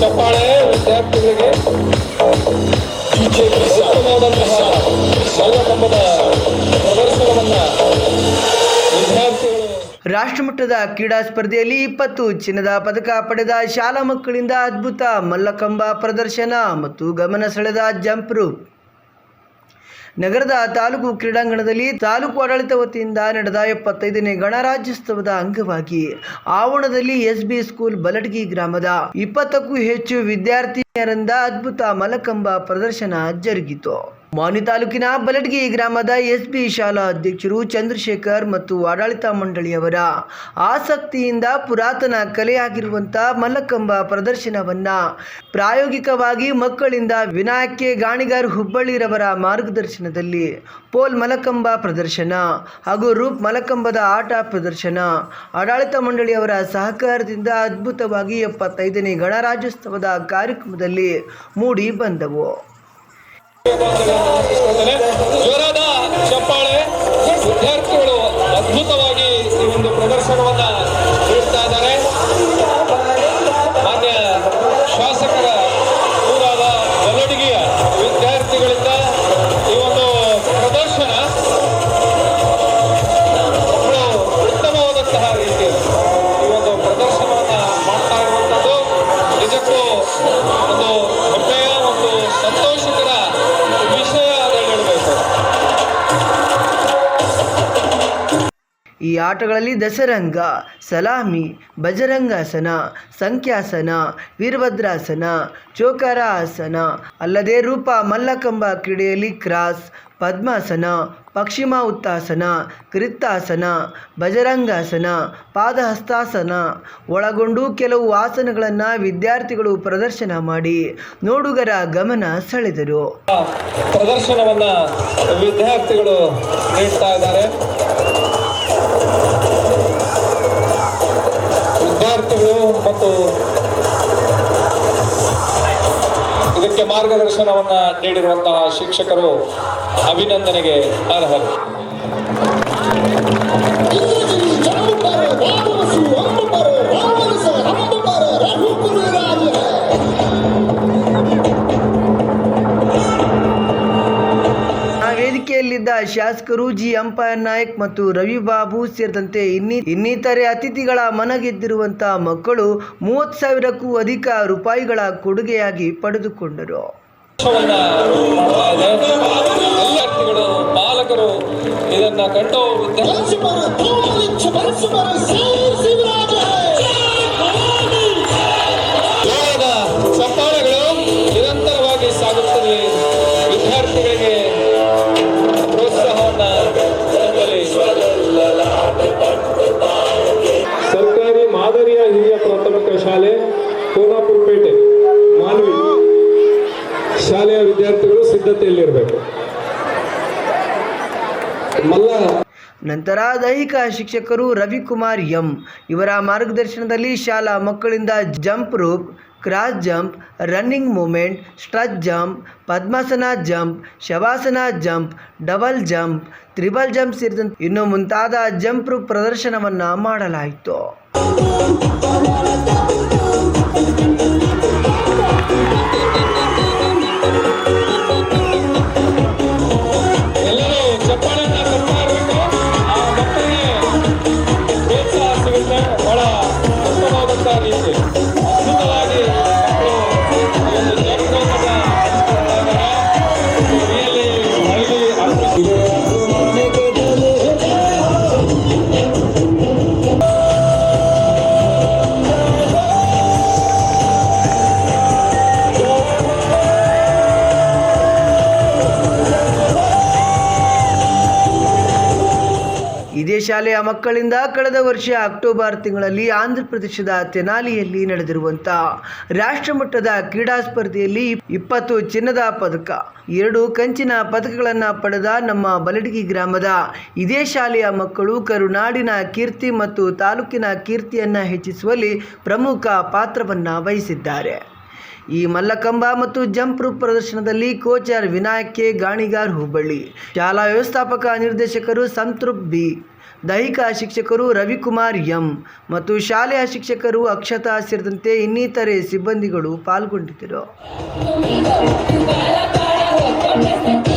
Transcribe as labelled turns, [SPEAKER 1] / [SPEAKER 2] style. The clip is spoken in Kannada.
[SPEAKER 1] ಚಪ್ಪಾಳೆ, ವಿದ್ಯಾರ್ಥಿಗಳಿಗೆ ಉತ್ತಮವಾದಂತಹ ಸರ್ವಕಂಬದ ಪ್ರದರ್ಶನವನ್ನು ವಿದ್ಯಾರ್ಥಿಗಳು ರಾಷ್ಟ್ರಮಟ್ಟದ ಕ್ರೀಡಾ ಸ್ಪರ್ಧೆಯಲ್ಲಿ ಇಪ್ಪತ್ತು ಚಿನ್ನದ ಪದಕ ಪಡೆದ ಶಾಲಾ ಮಕ್ಕಳಿಂದ ಅದ್ಭುತ ಮಲ್ಲಕಂಬ ಪ್ರದರ್ಶನ ಮತ್ತು ಗಮನ ಸೆಳೆದ ಜಂಪ್ ನಗರದ ತಾಲೂಕು ಕ್ರೀಡಾಂಗಣದಲ್ಲಿ ತಾಲೂಕು ಆಡಳಿತ ವತಿಯಿಂದ ನಡೆದ ಎಪ್ಪತ್ತೈದನೇ ಗಣರಾಜ್ಯೋತ್ಸವದ ಅಂಗವಾಗಿ ಆವರಣದಲ್ಲಿ ಎಸ್ಬಿ ಸ್ಕೂಲ್ ಬಲಟಗಿ ಗ್ರಾಮದ ಇಪ್ಪತ್ತಕ್ಕೂ ಹೆಚ್ಚು ವಿದ್ಯಾರ್ಥಿನಿಯರಿಂದ ಅದ್ಭುತ ಮಲಕಂಬ ಪ್ರದರ್ಶನ ಜರುಗಿತು. ಮಾನಿ ತಾಲೂಕಿನ ಬಲಟ್ಗಿ ಗ್ರಾಮದ ಎಸ್ಬಿ ಶಾಲಾ ಅಧ್ಯಕ್ಷರು ಚಂದ್ರಶೇಖರ್ ಮತ್ತು ಆಡಳಿತ ಮಂಡಳಿಯವರ ಆಸಕ್ತಿಯಿಂದ ಪುರಾತನ ಕಲೆಯಾಗಿರುವಂಥ ಮಲ್ಲಕಂಬ ಪ್ರದರ್ಶನವನ್ನ ಪ್ರಾಯೋಗಿಕವಾಗಿ ಮಕ್ಕಳಿಂದ ವಿನಾಯಕ್ ಗಾಣಿಗಾರ್ ಹುಬ್ಬಳ್ಳಿರವರ ಮಾರ್ಗದರ್ಶನದಲ್ಲಿ ಪೋಲ್ ಮಲಕಂಬ ಪ್ರದರ್ಶನ ಹಾಗೂ ರೂಪ್ ಮಲಕಂಬದ ಆಟ ಪ್ರದರ್ಶನ, ಆಡಳಿತ ಮಂಡಳಿಯವರ ಸಹಕಾರದಿಂದ ಅದ್ಭುತವಾಗಿ ಎಪ್ಪತ್ತೈದನೇ ಗಣರಾಜ್ಯೋತ್ಸವದ ಕಾರ್ಯಕ್ರಮದಲ್ಲಿ ಮೂಡಿ ಬಂದವು.
[SPEAKER 2] ね。ಈ
[SPEAKER 1] ಆಟಗಳಲ್ಲಿ ದಸರಂಗ, ಸಲಾಮಿ, ಬಜರಂಗಾಸನ, ಸಂಖ್ಯಾಸನ, ವೀರಭದ್ರಾಸನ ಚೋಕರ ಆಸನ ಅಲ್ಲದೆ ರೂಪ ಮಲ್ಲಕಂಬ ಕ್ರೀಡೆಯಲ್ಲಿ ಕ್ರಾಸ್, ಪದ್ಮಾಸನ ಪಶ್ಚಿಮ ಉತ್ತಾಸನ, ಕೃತ್ತಾಸನ, ಬಜರಂಗಾಸನ, ಪಾದಹಸ್ತಾಸನ ಒಳಗೊಂಡು ಕೆಲವು ಆಸನಗಳನ್ನು ವಿದ್ಯಾರ್ಥಿಗಳು ಪ್ರದರ್ಶನ ಮಾಡಿ ನೋಡುಗರ ಗಮನ ಸೆಳೆದರು.
[SPEAKER 2] ಪ್ರದರ್ಶನವನ್ನು ವಿದ್ಯಾರ್ಥಿಗಳು ನೀಡ್ತಾ ಇದ್ದಾರೆ. ವಿದ್ಯಾರ್ಥಿಗಳು ಮತ್ತು ಇದಕ್ಕೆ ಮಾರ್ಗದರ್ಶನವನ್ನ ನೀಡಿರುವಂತಹ ಶಿಕ್ಷಕರು ಅಭಿನಂದನೆಗೆ ಅರ್ಹರು.
[SPEAKER 1] ಶಾಸಕರು ಜಿ ಅಂಪೈರ್ ನಾಯಕ್ ಮತ್ತು ರವಿ ಬಾಬು ಸೇರಿದಂತೆ ಇನ್ನಿ ಇನ್ನಿತರೆ ಅತಿಥಿಗಳ ಮನಗೆದ್ದಿರುವಂತಹ ಮಕ್ಕಳು ಮೂವತ್ತು ಸಾವಿರಕ್ಕೂ ಅಧಿಕ ರೂಪಾಯಿಗಳ ಕೊಡುಗೆಯಾಗಿ ಪಡೆದುಕೊಂಡರು.
[SPEAKER 2] ಪಾಲಕರು ಇದನ್ನ ಕಂಡು
[SPEAKER 3] ಶಾಲೆಯ ವಿದ್ಯಾರ್ಥಿಗಳು ಸಿದ್ಧತೆಯಲ್ಲಿರಬೇಕು. ಮಲ್ಲ.
[SPEAKER 1] ನಂತರ ದೈಹಿಕ ಶಿಕ್ಷಕರು ರವಿಕುಮಾರ್ ಎಂ. ಇವರ ಮಾರ್ಗದರ್ಶನದಲ್ಲಿ ಶಾಲಾ ಮಕ್ಕಳಿಂದ jump rope, cross jump, running movement, stretch jump, ಪದ್ಮಾಸನ jump, shavasana jump, double jump, triple jump ಸೇರಿದಂತೆ ಇನ್ನು ಮುಂತಾದ ಜಂಪ್ ರೂಪ್ ಪ್ರದರ್ಶನವನ್ನು ಮಾಡಲಾಯಿತು. ಇದೇ ಶಾಲೆಯ ಮಕ್ಕಳಿಂದ ಕಳೆದ ವರ್ಷ ಅಕ್ಟೋಬರ್ ತಿಂಗಳಲ್ಲಿ ಆಂಧ್ರ ಪ್ರದೇಶದ ತೆನಾಲಿಯಲ್ಲಿ ನಡೆದಿರುವಂಥ ರಾಷ್ಟ್ರಮಟ್ಟದ ಕ್ರೀಡಾ ಸ್ಪರ್ಧೆಯಲ್ಲಿ ಇಪ್ಪತ್ತು ಚಿನ್ನದ ಪದಕ, ಎರಡು ಕಂಚಿನ ಪದಕಗಳನ್ನು ಪಡೆದ ನಮ್ಮ ಬಲಡಗಿ ಗ್ರಾಮದ ಇದೇ ಶಾಲೆಯ ಮಕ್ಕಳು ಕರುನಾಡಿನ ಕೀರ್ತಿ ಮತ್ತು ತಾಲೂಕಿನ ಕೀರ್ತಿಯನ್ನು ಹೆಚ್ಚಿಸುವಲ್ಲಿ ಪ್ರಮುಖ ಪಾತ್ರವನ್ನು ವಹಿಸಿದ್ದಾರೆ. ಈ ಮಲ್ಲಕಂಬ ಮತ್ತು ಜಂಪ್ ರೂಪ್ ಪ್ರದರ್ಶನದಲ್ಲಿ ಕೋಚರ್ ವಿನಾಯಕ್ ಕೆ. ಗಾಣಿಗಾರ್ ಹುಬ್ಬಳ್ಳಿ, ಶಾಲಾ ವ್ಯವಸ್ಥಾಪಕ ನಿರ್ದೇಶಕರು ಸಂತೃಪ್ ಬಿ, ದೈಹಿಕ ಶಿಕ್ಷಕರು ರವಿಕುಮಾರ್ ಎಂ ಮತ್ತು ಶಾಲೆಯ ಶಿಕ್ಷಕರು ಅಕ್ಷತಾ ಸೇರಿದಂತೆ ಇನ್ನಿತರೆ ಸಿಬ್ಬಂದಿಗಳು ಪಾಲ್ಗೊಂಡಿದ್ದರು ಿ.